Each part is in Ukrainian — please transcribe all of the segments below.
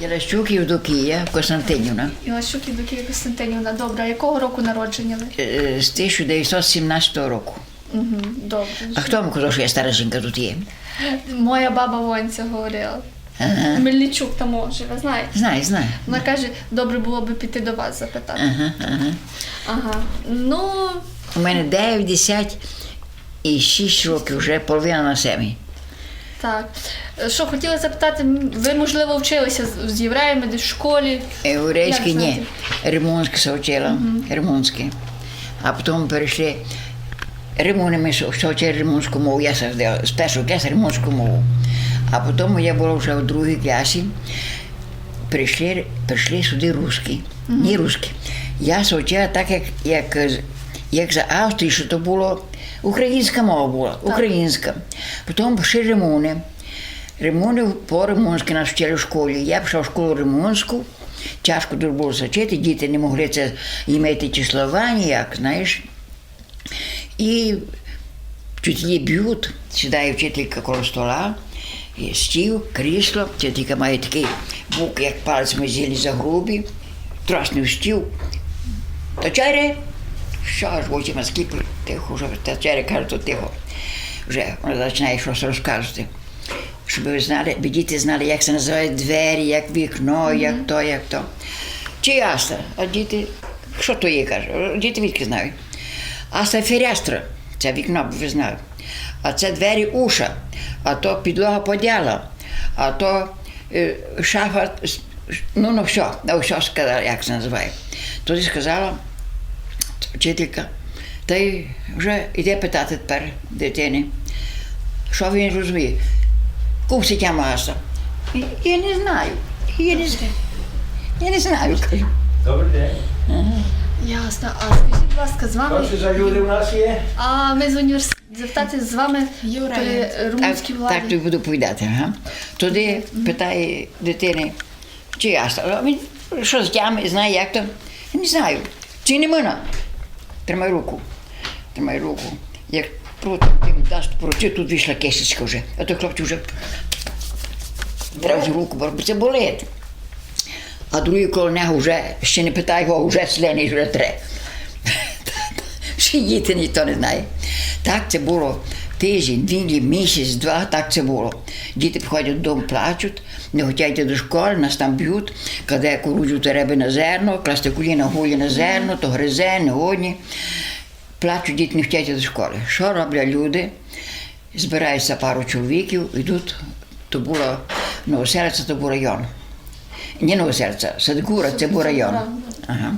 Єлещук Євдокія Костянтинівна Ілащук Євдокія Костянтинівна. Добре, а якого року народження ви? е, з 1917 року. Угу, добре. А хто вам казав, що я стара жінка тут є? Моя баба Вонця говорила. Ага. Мельничук там живе, знаєте? Знаю, знаю. Вона каже, добре було би піти до вас запитати. Ага, ага. Ага. Ну, У мене 9, 10 і 6 років вже половина на семі. Так. Що хотіла запитати, ви, можливо, вчилися з- з євреями десь в школі? Єврейське ні. се вчила. Римунське. А потім перейшли. Римуни ми вчили римунську мову. Я з першого класу римунську мову. А потім я була вже у другій класі. Прийшли, прийшли сюди русські. Не русські. Я вчила так, як, як, як за Австрії, що то було українська мова була. Українська. Потім пішли римуни. Римуни по-римунськи нас вчили в школі. Я пішла в школу римунську, тяжко дуже було зачити, діти не могли це імeti числова ніяк, знаєш. І вчителі б'ють, сідає вчителька коло стола, і стіл, крісло, вчителька має такий бук, як пальцями зілі за грубі, трасний стіл. Та чаре, що ж очима скіпи, тихо вже, та чаре то тихо. Вже вона починає щось розказувати. Щоб ви знали, аби діти знали, як це називають двері, як вікно, як то, як то. Чи ясно? А діти, що то є, каже? Діти відки знають. А це ферестра, це вікно, ви знали. А це двері уша, а то підлога подяла, а то е, шафа, ну, ну все, ну все сказала, як це називає. Тоді сказала вчителька, та й вже йде питати тепер дитини, що він розуміє. Купсить маса. Я не знаю. Я не знаю. Я не знаю, кажу. Добрий день. Ясно. А скажіть, будь ласка, з Що вами. це за люди у нас є? А ми з університету з вами Євреї. то є румунські Так, влади. так тобі буду повідати. Ага. Тоді питає дитини, чи ясно. А Він що з тями, знає, як то. Я не знаю. Чи не мене? Тримай руку. Тримай руку. Як проти ти дасть проти, тут вийшла кисечка вже. А той хлопчик вже вже руку, бо це болить. А другий коло нього вже ще не питає його, вже слений вже тре. Ще діти ніхто не знає. Так це було тиждень, дві, місяць, два, так це було. Діти приходять додому, плачуть, не хочуть йти до школи, нас там б'ють, кладе кукурудзу треба на зерно, класти коліна гулі на зерно, то гризе, не годні. Плачуть, діти не хочуть до школи. Що роблять люди? Збираються пару чоловіків, йдуть, то було Новоселиця, то був район. Не Новоселиця, Садгура, це був район. Ага.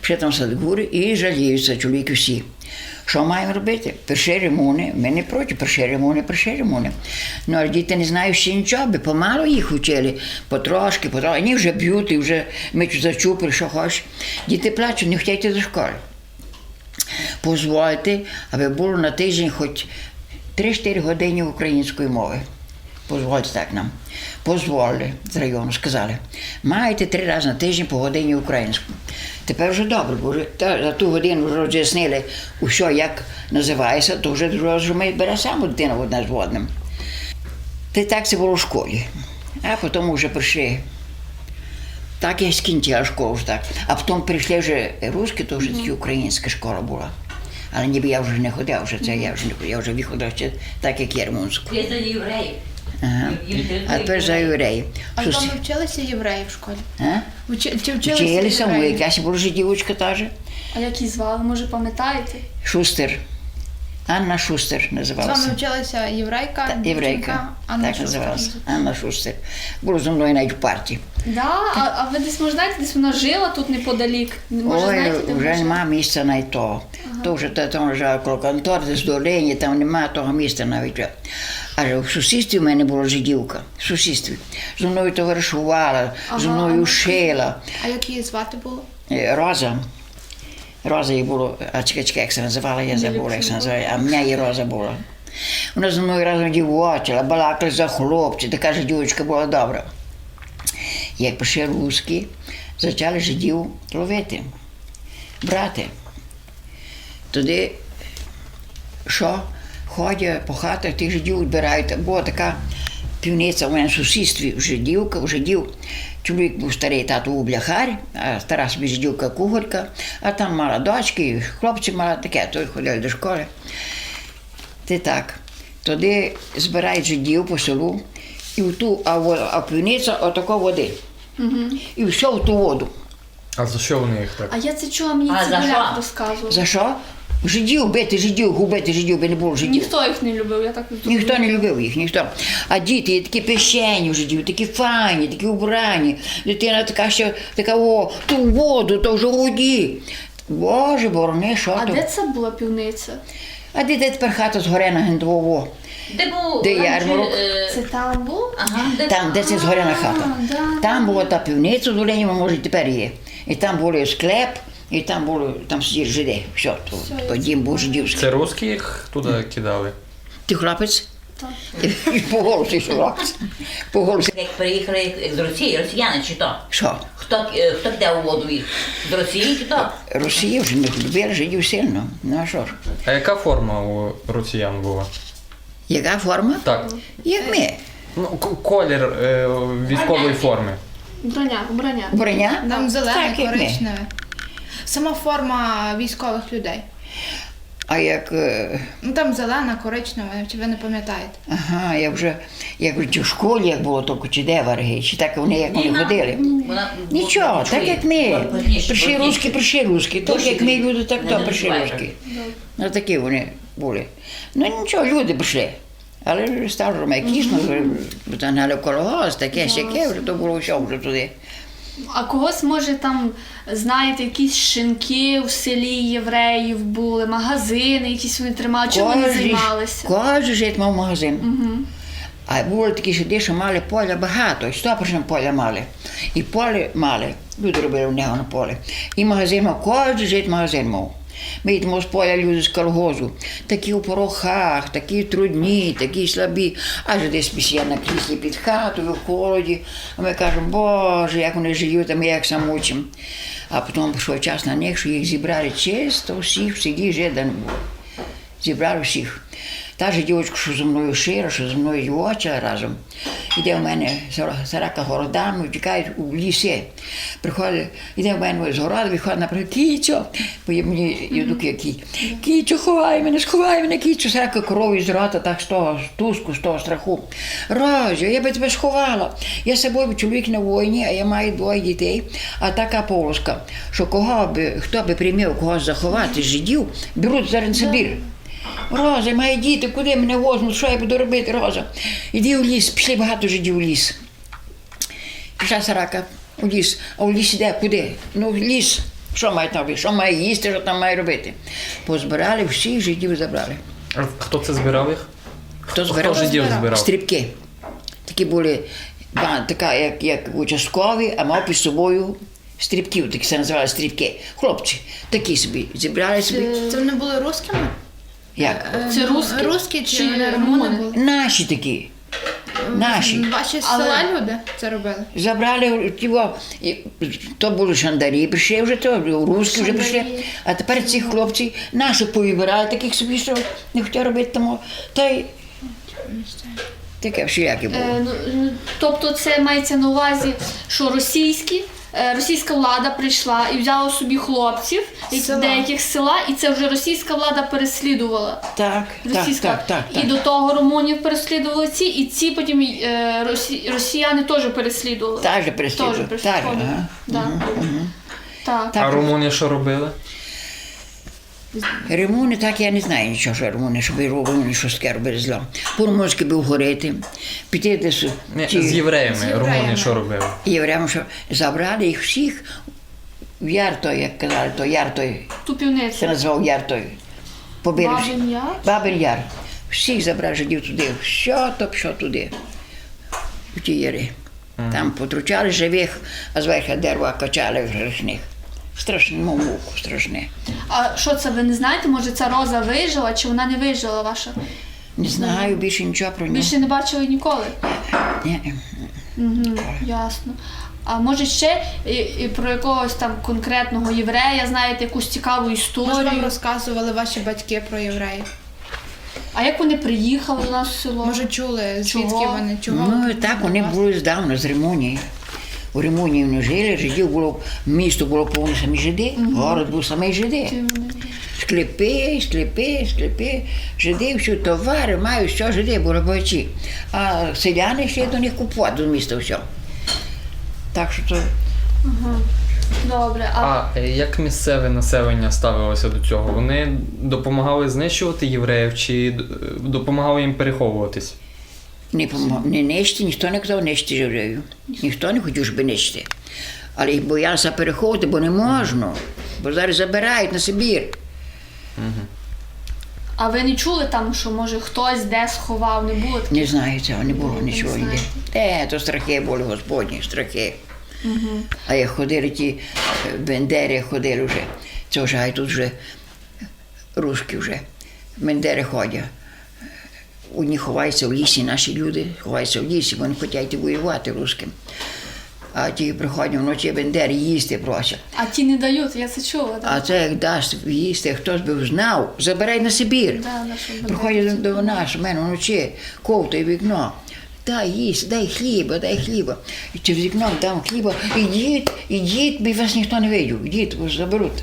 Ще там Садгури і жаліються чоловіки всі. Що маємо робити? Перші ремони, ми не проти, перші ремони, перші ремони. Ну, а діти не знають ще нічого, би помало їх вчили, потрошки, потрошки. Вони вже б'ють вже мечуть зачупили, що хочеш. Діти плачуть, не хочуть до школи. Позвольте, аби було на тиждень хоч 3-4 години української мови. Позвольте так нам. Позволили з району, сказали. Маєте три рази на тиждень по годині українську. Тепер вже добре, бо вже та, за ту годину вже роз'яснили, що як називається, то вже розуміє, бере саме дитина одна з одним. Та й так це було в школі. А потім вже прийшли. Так я скінчила школу вже так. А потім прийшли вже русські, то вже тільки українська школа була. Але ніби я вже не ходила, вже це я вже не ходила, я вже виходила ще так, як я римунську. Я за євреїв. Ага. А тепер за євреїв. А Слушай, там вчилися євреї в школі? а? Вчи- Чи вчилися євреї? якась була дівчинка та же. А як її звали, може пам'ятаєте? Шустер. Анна Шустер З називалася. вами вчилася єврейка, Та, дівчинка Єврейка. Анна так Шустер. називалася. Анна Шустер. Було зі мною навіть в партії. Да? А, а ви десь може знаєте, десь вона жила тут неподалік? Може, Ой, знаєте, де вже вона жила? нема місця на то. То вже та- там вже коло контор, десь до Лені, там нема того місця навіть. Вже. В сусідстві в мене була жидівка. В сусідстві. Зі мною товаришувала, Ага. мною шила. А як її звати було? Е, Роза. Роза їй було, а чекай, чекай, як це називала, я забула, як це називає, а в мене її Роза була. Вона зі мною разом дівочила, балакали за хлопці, така ж дівчинка була добра. Як прийшли русські, почали жидів ловити, брати. Тоді що? Ходять по хатах, тих жидів відбирають. Була така півниця у мене в сусідстві, жидівка, у жидів Чоловік був старий тато у бляхар, а стара собі жидівка кугорка, а там мала дочки, хлопці мала таке, то й ходили до школи. Ти так. Тоді збирають жидів по селу, і в ту, а, а півниця отако води. І все в ту воду. А за що вони їх так? А я це чула, мені А за Цибуляк розказував. За що? Жидів бити, жидів, губити жидів, би не було жидів. Ніхто їх не любив, я так зрозуміла. Ніхто не любив їх, ніхто. А діти такі пещені в життю, такі файні, такі убрані. Дитина така, що така, о, ту воду, то вже в воді. Боже, борони, що А то? де це була півниця? А де де тепер хата згорена гендово? Де був Де ярмарок? е, Це там був? Ага, де Там, де це згорена хата. да, Там була та півниця в долині, може, тепер є. І там були склеп, і там було, там сиділи жиди. Все, то, то дім був жидівський. Це русські їх туди кидали? Ти хлопець? Так. І по голосу йшов хлопець. По голосу. Як приїхали з Росії, росіяни чи то? Що? Хто, е, хто кидав у воду їх? З Росії чи то? Росія вже не любила жидів сильно. Ну а що ж? А яка форма у росіян була? Яка форма? Так. Як ми. Ну, к- колір е, військової форми. Броня, броня. Броня? Нам зелене, Так, як ми. коричневе. Сама форма військових людей. А як. е, Ну там зелена, коричнева, чи ви не пам'ятаєте? Ага, як вже, як вже в школі, як було то чи де варги, чи так вони як вони ходили. вона- Нічого, вона так як ми. Прийшли русські, прийшли русські. Так як ми люди, так то прийшли русські. Ну такі вони були. Ну нічого, люди прийшли. Але вже майкісно, загнали в колгосп, таке сяке, вже то було все вже туди. А когось, може, там, знаєте, якісь шинки в селі євреїв були, магазини, якісь вони тримали. Чим вони Кожен- займалися? Кожен жит мав магазин. А були такі сюди, що мали поля багато, і стопочне поля мали. І поле мали, люди робили в нього на полі. І магазин мав, кожен жит магазин мав. Ми йдемо з поля люди з колгозу, такі у порохах, такі трудні, такі слабі, аж десь я на кріслі під хатою, в холоді. А ми кажемо, Боже, як вони живуть, а ми як самучим. А потім пішов час на них, що їх зібрали чисто, всіх, в селі зібрали всіх. Та ж дівчинка, що зі мною шира, що зі мною дівоча разом. Іде в мене сарака городами, втікають у лісі. Приходить, іде в мене з городу, виходить наприклад, кічо, бо мені ядуки які. Кічо, ховай мене, сховай мене, кічо, сарака крові з рота, так з того туску, з того страху. Розю, я би тебе сховала. Я з собою чоловік на війні, а я маю двоє дітей, а така полоска, що кого би, хто би приймів когось заховати з жидів, беруть зараз Сибір. Роза, мої діти, куди мене возьмуть, що я буду робити, Роза? Іди у ліс, пішли багато жидів у ліс. Пішла сарака у ліс, а у лісі де, куди? Ну, в ліс. Що має там, робити? що має їсти, що там має робити? Позбирали, всіх жидів забрали. А хто це збирав їх? Хто Хто збирав? жидів збирав? Стрібки. Такі були, така, як, як участкові, а мав під собою стрібків, такі це називали стрібки. Хлопці, такі собі, зібрали собі. Це вони були русскими? Як? Це русські? Русські чи, Чи румуни? румуни були? Наші такі. Наші. Ваші з Але- села люди це робили? Забрали тіво, і то були шандарі, прийшли вже то, русські вже прийшли. А тепер ці хлопці наших повибирали, таких собі, що не хотіли робити тому. Та й таке всіяке було. Е, ну, тобто це мається на увазі, що російські. Е, Російська влада прийшла і взяла собі хлопців З села. деяких з села, і це вже російська влада переслідувала. Так, так, Російська. так, так, І до того румунів переслідували ці, і ці потім е, росі, росіяни теж переслідували. Так же Теж переслідували. Так, ага. Да. угу. Так. А румуни що робили? Римуни, так я не знаю нічого, що римуни, щоб румуни щось таке робили зло. По-румунськи був горити, піти десь Ні, ті з євреями. Румуни що робили? євреям, що забрали їх всіх в яр той, як казали, то яр той, це назвав яр той. Побили. Бабин Яр? Бабин Яр. Всіх забрали жидів туди, що то пішло туди, в ті яри. Там потручали живих, а зверху дерева качали грішних. Страшне, мов муку, страшне. А що це ви не знаєте? Може ця роза вижила чи вона не вижила ваша? Не знаю більше нічого про нього. Більше не бачили ніколи. Ні. Угу, ясно. А може ще і, і про якогось там конкретного єврея знаєте якусь цікаву Може, історію? вам розказували ваші батьки про євреїв? А як вони приїхали до нас в село? Може, чули, звідки Чого? вони? Чого? Ну, так вони були здавна з Римунії. У Римунії вони жили, жидів було, місто було повне самі жиди, город був самі жиди. Склепи, склепи, склепи, жиди, всі товари мають, що жиди були багачі. А селяни йшли до них купувати до міста все. Так що то Добре, а, А е, як місцеве населення ставилося до цього? Вони допомагали знищувати євреїв чи допомагали їм переховуватись? Не, помо- не нищити, ніхто не казав нищити євреїв. Ніхто не хотів, щоб нищити. Але їх боялися переходити, бо не можна. Бо зараз забирають на Сибір. а ви не чули там, що може хтось де сховав, не було таких? Не знаю цього, не було нічого ніде. Те, то страхи були господні, страхи. А як ходили ті бендери, ходили вже. Це вже, а тут вже русські вже. Бендери ходять. Одні ховаються в лісі, наші люди ховаються в лісі, вони хочуть воювати русським. А ті приходять вночі бендери їсти просять. А ті не дають, я це чула. А це як дасть їсти, хтось би знав, забирай на Сибір. Да, да, Приходять до нас, у мене вночі, ковтає вікно. Дай їсть, дай хліба, дай хліба. І через вікно дам хліба. Ідіть, ідіть, бо вас ніхто не видів. Ідіть, вас заберуть.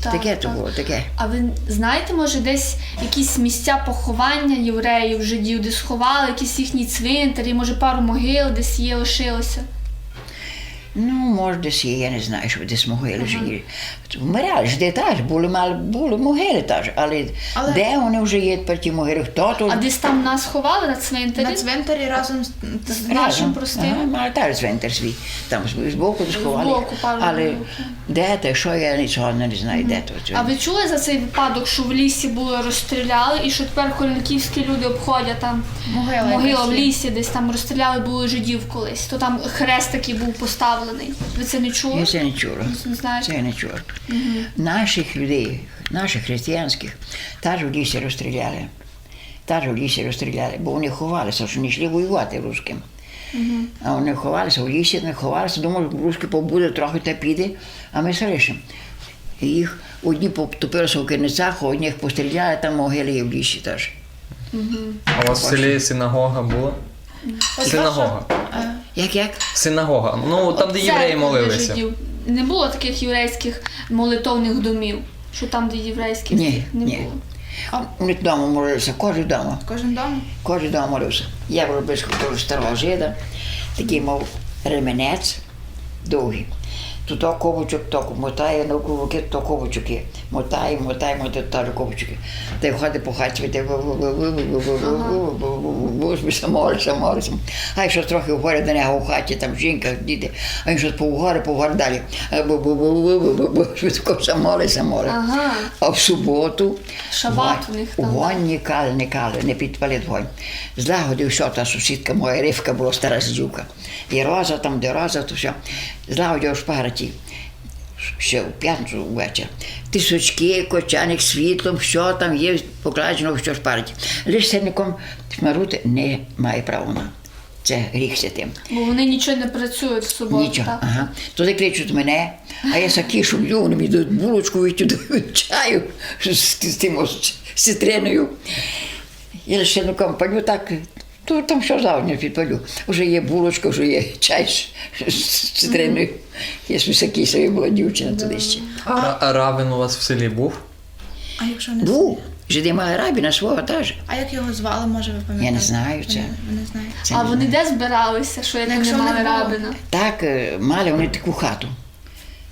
Так, таке то так. було, таке. А ви знаєте, може, десь якісь місця поховання євреїв, жидів, де сховали, якісь їхні цвинтарі, може пару могил десь є, лишилося? Ну, може, десь є, я не знаю, що десь могили ж є. Вмирали ж де теж, були, мали, були могили теж, але, Але- де вони вже є тепер ті могили? Хто тут? А десь там нас ховали на цвинтарі? На цвинтарі разом з З нашим простим? Ага, мали теж цвинтар свій. Там з- збоку сховали. Збоку пару Але могил. де те, що я нічого не знаю, де то. А ви чули за цей випадок, що в лісі були розстріляли, і що тепер корольківські люди обходять там Могила могила якась в є. лісі, десь там розстріляли були жидів колись, то там хрест такий був поставлений. Ви це не чули? Я це не чула. Не знаєте? Це не чула. Наших людей, наших християнських, теж в лісі розстріляли. Теж в лісі розстріляли, бо вони ховалися, що не йшли воювати русським. А вони ховалися в лісі, не ховалися, думали, русські побуде трохи та піде, а ми залишимо. І їх одні потопилися в керницях, а одних постріляли, там могили є в лісі теж. А у вас в селі синагога була? Синагога. Як як? Синагога. Ну там, де євреї молилися. жидів. Не було таких єврейських молитовних домів, що там, де єврейських Ні, не ні. було. ми вдома молилися, кожен вдома. Кожен вдома? Кожен вдома молився. Я був близько старого жида, такий мав ременець довгий. То ковочок, то мотає на руки, то ковочки. Мотає, мотає, мотає, то ковочки. Та й ходить по хаті, ти молиться, молиться, молиться. А якщо трохи вгорі до нього в хаті, там жінка, діти, а він щось повгорі, повгорі далі. Швидко все молиться, молиться. А в суботу вогонь- у кали, не кали, не підпалить вогонь. Злагодив що та сусідка моя Ривка була стара зюка. І роза там, де роза, то все. Злагодив шпараті. Ще в п'ятницю ввечері. Тисочки, кочаник, світлом, що там є, покладено, що шпарить. Лише сирником шмарути не має права на. Це гріх святим. Бо вони нічого не працюють в суботу. Нічого. так? Ага. Туди кличуть мене, а я сакішу лю, вони мені дають булочку, дають чаю з, з тим ось, з цитриною. Я лише на компанію так, то там що завжди підпалю. Вже є булочка, вже є чай з, цитриною. Я ж високий собі була дівчина туди ще. А, а равен у вас в селі був? А якщо не Був. Жиди мали рабіна свого теж. А як його звали, може ви пам'ятаєте? Я не знаю це. Ви не знаєте. Це А не вони знаю. де збиралися, що як якщо не мали рабина? Так, е, мали вони таку хату.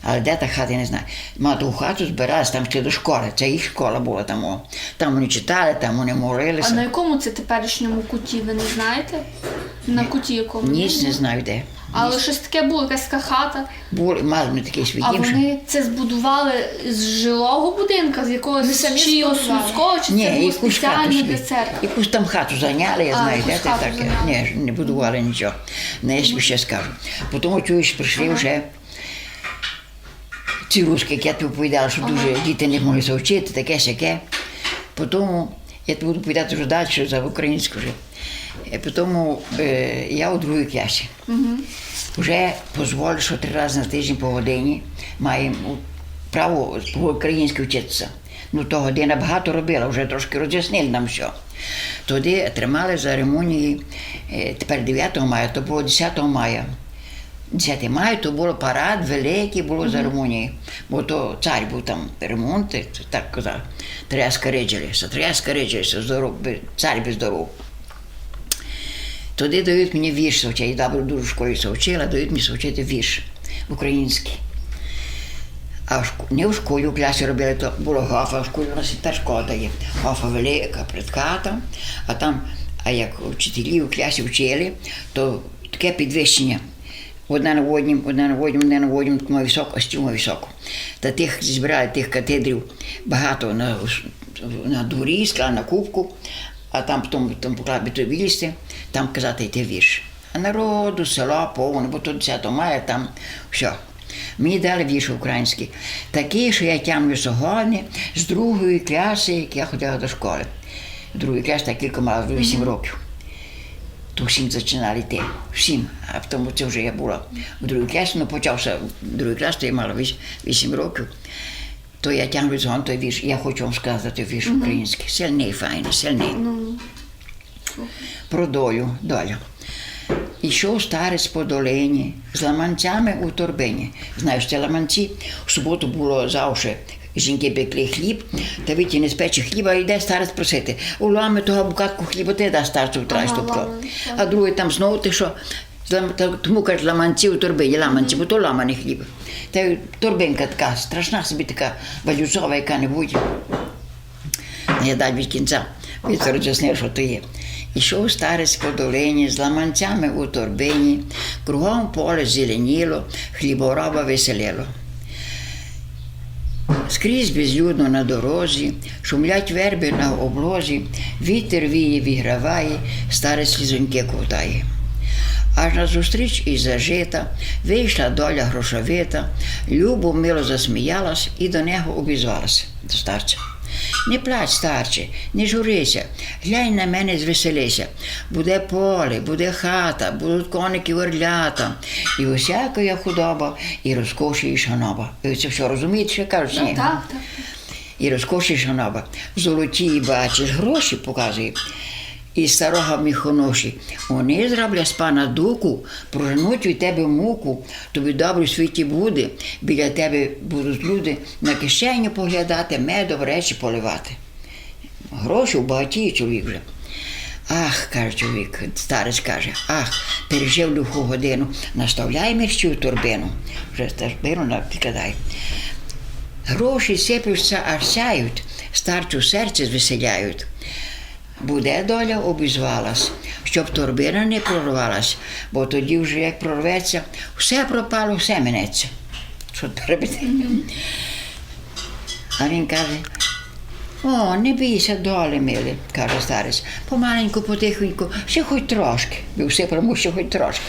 Але де та хата, я не знаю. Мали таку хату збиралися там ще до школи. Це їх школа була там. О. Там вони читали, там вони А на якому це теперішньому куті, ви не знаєте? На куті якому? Ніч не знаю де. Але щось таке було, якась така хата. Були, мали вони такий свій А дім, що- вони це збудували з жилого будинка, з якогось самі чиїгось збудували? людського, чи це Ні, було якусь хату спеціально собі. для церкви? Якусь там хату зайняли, я А, знаю, де якусь це хату таке. зайняли. Ні, не будували нічого. Не я собі ще скажу. Потім чуєш, прийшли вже ці русські, як я тобі оповідала, що дуже діти не могли вчити, таке сяке. Потім я тобі буду повідати вже далі за українську вже. Е, Потім е, я у другій класі. Вже дозволю, що три рази на тиждень по годині маємо право по-українськи вчитися. Ну, то година багато робила, вже трошки роз'яснили нам все. Тоді тримали за ремонії, е, тепер 9 мая, то було 10 мая. 10 мая то було парад великий було за Румунії. Бо то цар був там ремонти, так казав. Треба скариджилися, здоров, би- цар без здоров. Тоді дають мені вірш совчати. Я добре дуже в школі совчила, дають мені совчити вірш український. А в не в школі у класі робили, то було гофа, в школі у нас і та школа є. Гофа велика перед хатом, а там, а як вчителі у класі вчили, то таке підвищення. Одна на однім, одна на однім, одна на однім, тому високо, стімо високо. Та тих зібрали тих катедрів багато на, на дворі, на кубку, а там потім там поклали той вилізти, там казати йти вірш. А народу, село повне, бо то 10 мая там все. Мені дали вірш український. Такий, що я тямлю сьогодні з другої класи, як я ходила до школи. Другий клас так кілька мала 8 років. То всім починали йти. Всім. А тому це вже я була в другій класі, ну почався другий клас, то я мала 8 років. То я тягну згон той вірш. Я хочу вам сказати вірш український. Сильний, файний, сильний. Про долю, долю. Ішов старець по долині з ламанцями у торбині. Знаєш, це ламанці. В суботу було завжди. Жінки пекли хліб, та віті не спече хліба, йде старець просити. Улами того букатку хліба ти дасть старцю втрай Ага. А другий там знову ти що? з Тому кажуть, ламанці у торбині, ламанці, бо то ламаний хліб. Та торбинка така, страшна собі така валюзова, яка-небудь. Я дать від кінця відроджеснив, що то є. Ішов старець по долині з ламанцями у торбині, кругом поле зеленіло, хлібороба веселіло. Скрізь безлюдно на дорозі, шумлять верби на облозі, вітер віє, віграває, старе слізоньке ковтає. Аж назустріч із зажита, вийшла доля грошовита, любо мило засміялась і до нього обізвалась до старця. Не плач, старче, не журися, глянь на мене звеселися. Буде поле, буде хата, будуть коники верлята, і усякая худоба, і розкоші, і шаноба. Ви це все розумієте, що кажуть? Ну. Так, так. і розкоші шаноба. Золоті бачиш, гроші показує. І старого міхоноші. Вони зроблять з пана дуку, проженуть від тебе муку, тобі добре в світі буде, біля тебе будуть люди на кишеню поглядати, медом речі поливати. Гроші у багатії чоловік вже. Ах, каже чоловік, старець каже, ах, пережив лиху годину, наставляй мерщі у торбину. Вже торбину накладай. Гроші сипляться, аж сяють, старцю серце звеселяють. Буде доля обізвалась, щоб торбина не прорвалась, бо тоді вже як прорветься, все пропало, все минеться. Що треба? А він каже: о, не бійся долі, милий, каже старець, помаленьку, потихеньку, ще хоч трошки, бо все прому, ще хоч трошки.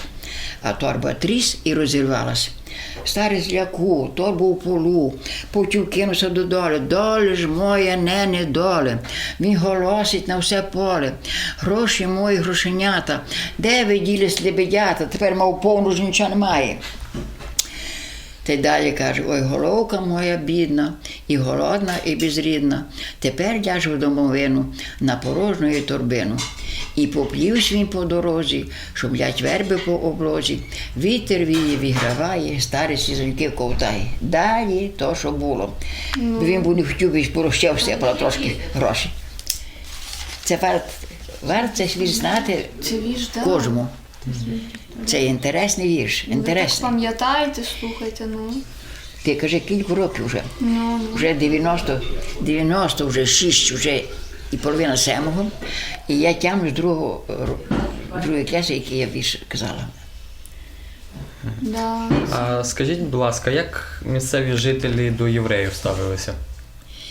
А торба тріс і розірвалась. Старець ляку, торбу у полу, потім кинувся додолі. долі. Долі ж моє, не не доле. Він голосить на все поле. Гроші мої грошенята, де ви ділись лебедята, тепер мав повну ж нічого немає. Та й далі каже: ой, головка моя бідна, і голодна, і безрідна. Тепер ляж в домовину на порожню торбину. І поплівсь він по дорозі, шумлять верби по облозі, вітер віє, віграває, старі сізоньки ковтає. Далі то, що було. Бо він був не хотів би порощав все, трошки грошей. Це варт, варт це вірш знати кожному. Це інтересний вірш, Ви так пам'ятаєте, слухайте, ну. Ти каже, кілька років вже. Ну, Вже 90, 90 вже 6, вже і половина семого. І я тямлю з другого другої класи, який я вірш казала. да. А скажіть, будь ласка, як місцеві жителі до євреїв ставилися?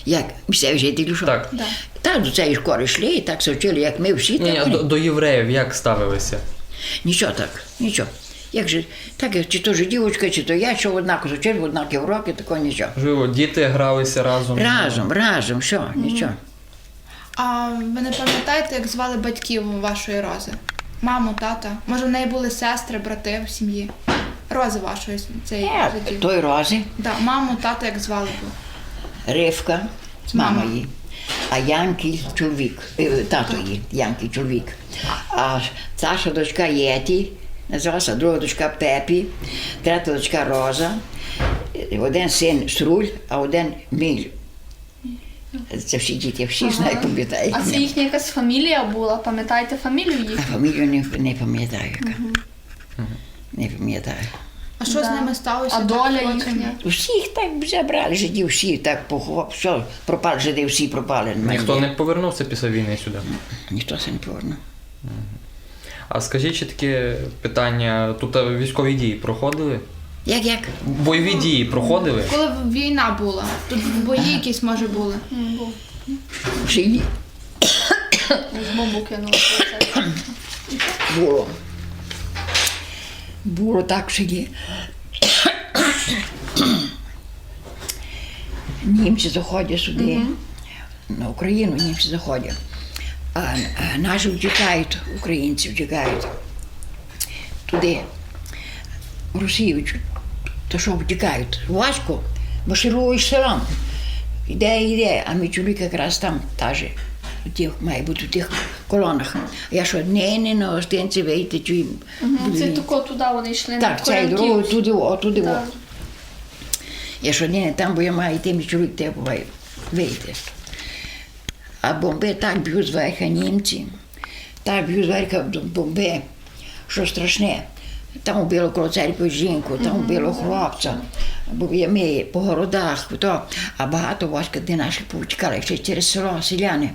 Як місцеві жителі що? Так. Да. Так, до цієї школи йшли, і так се вчили, як ми всі, Ні, так ні, до, до євреїв як ставилися? Нічого так, нічого. Як же, так, як чи то ж дівочка, чи то я, що однаково вчили, однакові уроки, такого нічого. Можливо, діти гралися разом. Разом, разом, що, нічого. А ви не пам'ятаєте, як звали батьків вашої рози? Маму, тата? Може, в неї були сестри, брати в сім'ї? Рози вашої цієї Е, житті. Той рози, Да, маму, тата як звали? Ривка, мама Мама. її, а Янкій чоловік, е, тато її, Янкій чоловік. А старша дочка Єті, називалася друга дочка Пепі, третя дочка Роза, один син Сруль, а один Міль. Це всі діти, всі знаю, пам'ятаю. А це їхня якась фамілія була, пам'ятаєте фамілію А їх? фамілію не, не пам'ятаю. яка. Не пам'ятаю. А що Да. з ними сталося? А доля їхня? Всіх так забрали, жидів всі так поховав, все, пропали жиди, всі пропали. Ніхто не повернувся після війни сюди. Ніхто це не повернув. А скажіть ще таке питання: тут е, військові дії проходили? Як як? Бойові дії проходили? Коли війна була, тут бої якісь може були. Селі З бомбу кинули. було. Було так селі. Німці заходять сюди, на Україну німці заходять. А, а наші втікають, українці втікають туди, в Росію. То що втікають? Важко, маршируєш селом. Іде, іде, а мій чоловік якраз там теж. У тих, має бути тих колонах. Я що, не, не на гостинці вийти, чи Мгм, Це тако туди вони йшли на так, цей дорогу туди, о, туди, о. Так. Я що, не, там, бо я маю йти, мій чоловік треба буває вийти. А бомби так б'ють зверху німці, так б'ють зверху бомби, що страшне. Там убило коло церкви жінку, там убило хлопця, бо я ми по городах, то, а багато важко, де наші повтікали, ще через село, селяни.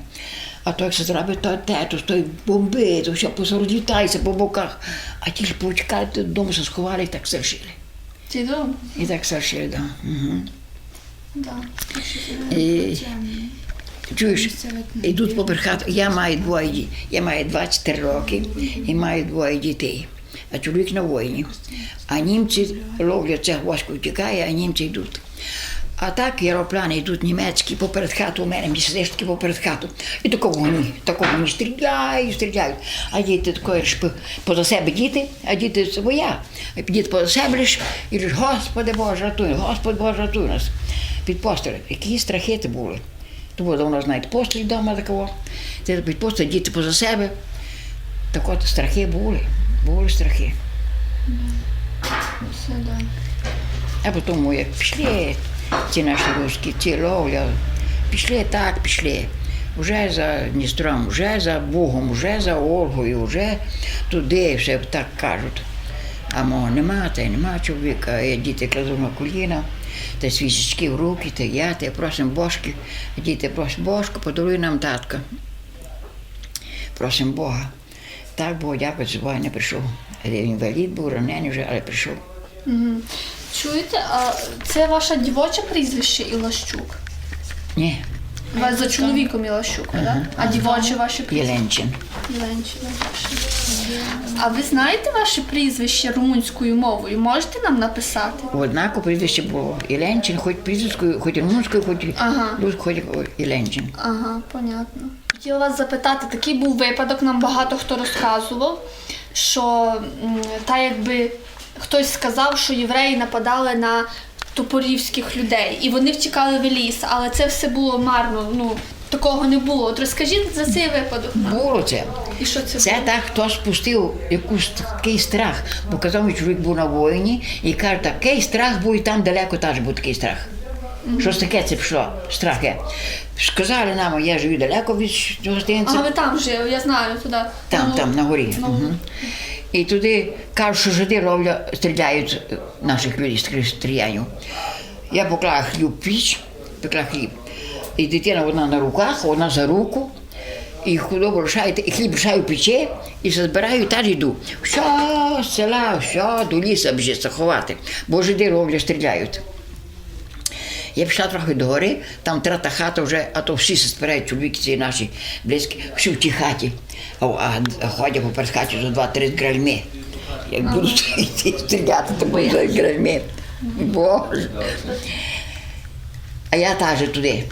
А то, як се зробить то те, то той бомби, то все позорозлітається по боках. А ті ж то дому се сховали і так страшили. Ці дом? І так да. Угу. Да. І, чуєш, йдуть попри хату. Я маю двоє ді- я маю 23 роки і маю двоє дітей. А чоловік на воїні. А німці ловлять це важко втікає, а німці йдуть. А так аероплани йдуть німецькі поперед хату, у мене місцеві таки поперед хату. І такого вони, такого вони стріляють, стріляють. А діти такої ж поза себе діти, а діти своя. А діти поза себе лиш і лиш, Господи Боже, рятуй, Господи Боже, рятуй нас. Під постріли. Які страхи були. Тому давно знаєте, постріл вдома такого. Це під постріл, діти поза себе. Так от страхи були. Були страхи. Все, да. А потім, як пішли ці наші русські, ці ловля, пішли так, пішли. Вже за Дністром, вже за Богом, вже за Ольгою, вже туди все так кажуть. А мого нема, та нема чоловіка, я діти кладу на коліна, та свічечки в руки, та я, та просимо бошки, діти просять бошку, подаруй нам татка. Просимо Бога. Так Бог дякую, що не прийшов. Він інвалід був, ранений вже, але прийшов. Чуєте, а це ваше дівоче прізвище Ілащук? Ні, У вас за чоловіком Ілащук, так? Да? А дівоче ваше прізвище? Єленчин. Єленчина ваше. А ви знаєте ваше прізвище румунською мовою? Можете нам написати? Однаково прізвище було. Єленчин, хоч прізвиською, хоч румунською, хоч Ага. хоч Єленчин. Ага, понятно. Хотіла вас запитати, такий був випадок, нам багато хто розказував, що та якби хтось сказав, що євреї нападали на топорівських людей, і вони втікали в ліс, але це все було марно. Ну такого не було. От розкажіть за цей випадок. Було це. І що це, Це було? так хтось спустив якийсь такий страх. Бо казав, чоловік був на воїні і каже, такий страх був і там далеко теж був такий страх. Щось таке це пішло, страхи. Сказали нам, я живу далеко від гостинця. Ага, ви там вже, я знаю, туди. Там, Ну, там, на горі. ну. Мгм. І туди кажуть, що жиди ловля, стріляють наших людей стрі- стріляють. Я поклала хліб піч, пекла хліб. І дитина одна на руках, одна за руку. І худобу рушаєте, і хліб рушаю пече, і збираю, та йду. Все села, все до лісу біжиться ховати, бо жиди ловля стріляють. Я пішла трохи до гори, там трата хата вже, а то всі се збирають чоловіки ці наші близькі, всі в тій хаті. А, а ходять поперед хаті за два-три гральми. Як будуть йти стріляти, то будуть гральми. Боже. А я теж туди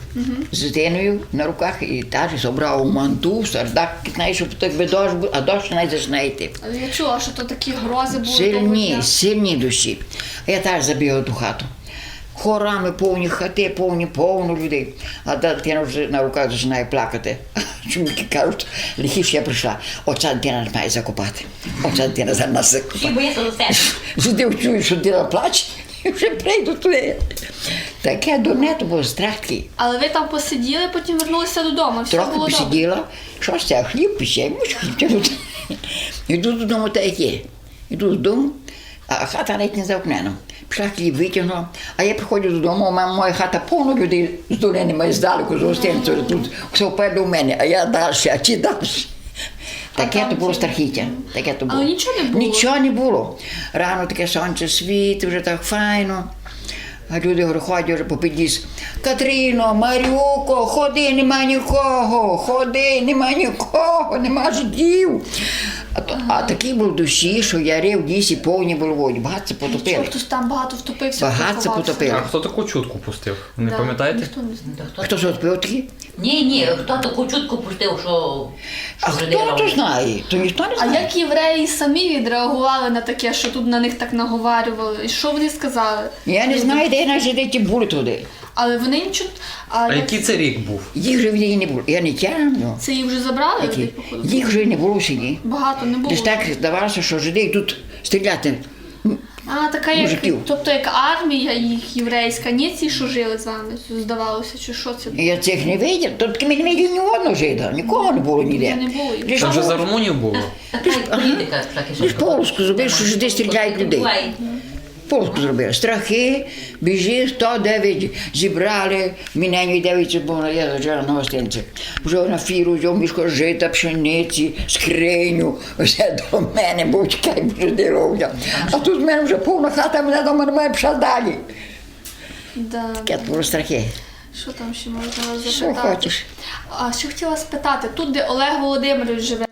з дитиною на руках і теж зібрав манту, сардак, знаєш, щоб так би дощ був, а дощ не починає йти. Але Я чула, що то такі грози були. Сильні, сильні душі. А я теж забігла ту хату. Хорами повні хати, повні, повно людей. А дитина вже на руках починає плакати. Чоловіки кажуть, лихіше я прийшла, оця дитина нас має закопати. Оця дитина за нас закопати. Сюди чують, що дитина плаче, і вже прийду туди. Таке дурне, то був страх. Але ви там посиділи, потім вернулися додому. Все Трохи було посиділа, що ж це, хліб печемо, хліб. Іду додому, так як є. Іду додому, а хата навіть не заокнена. Пішла хліб витягнула, а я приходжу додому, у мене моя хата повно людей з долини, здалеку, з гостинцю, тут все вперед у мене, а я далі, а ті далі. Таке то було страхіття. Таке то було. Але нічого не було? Нічого не було. Рано таке сонце світить, вже так файно. А люди ходять вже по підліз. Катріно, Марюко, ходи, нема нікого, ходи, нема нікого, нема жидів. А, то, а такий був душі, що я рив лісі повні було воді. Багато це Що потопили. хтось там багато втопився. Багато хто ховався. потопили. А хто таку чутку пустив? Не Да, пам'ятаєте? Ніхто не знає. Хто- Хто ж такий? Ні, ні, хто таку чутку пустив, що. А що хто то знає? То ніхто не А знає. як євреї самі відреагували на таке, що тут на них так наговарювали? І що вони сказали? Я не знаю, де наші діти були туди. Але вони нічого. А, А як- який це рік був? Їх вже в ній не було. Я не тягну. Це їх вже забрали? Які? людей, походу? Їх вже не було в селі. Багато не було. Десь так здавалося, що жиди йдуть стріляти. А, така як, мужиків. тобто як армія їх єврейська, ні ці, що жили з вами, здавалося, чи що це? Я цих не видів, то таки ми не видів ні одного жида, нікого не було ніде. Не було їх. Лиш Це вже за Румунію було? Така як політика, так і Лиш зробив, що жиди стріляють людей. Буває. Полоску зробили. Страхи, біжи, 109 зібрали, міняню 9 було, я зажила на гостинці. Вже на фіру взяв мішко жита, пшениці, скриню, все до мене, бо чекай, жиди роблять. А тут в мене вже повна хата, мене до мене має пша далі. Да. Таке було страхи. Що там ще можна вас Що запитати? хочеш? А що хотіла спитати, тут, де Олег Володимирович живе,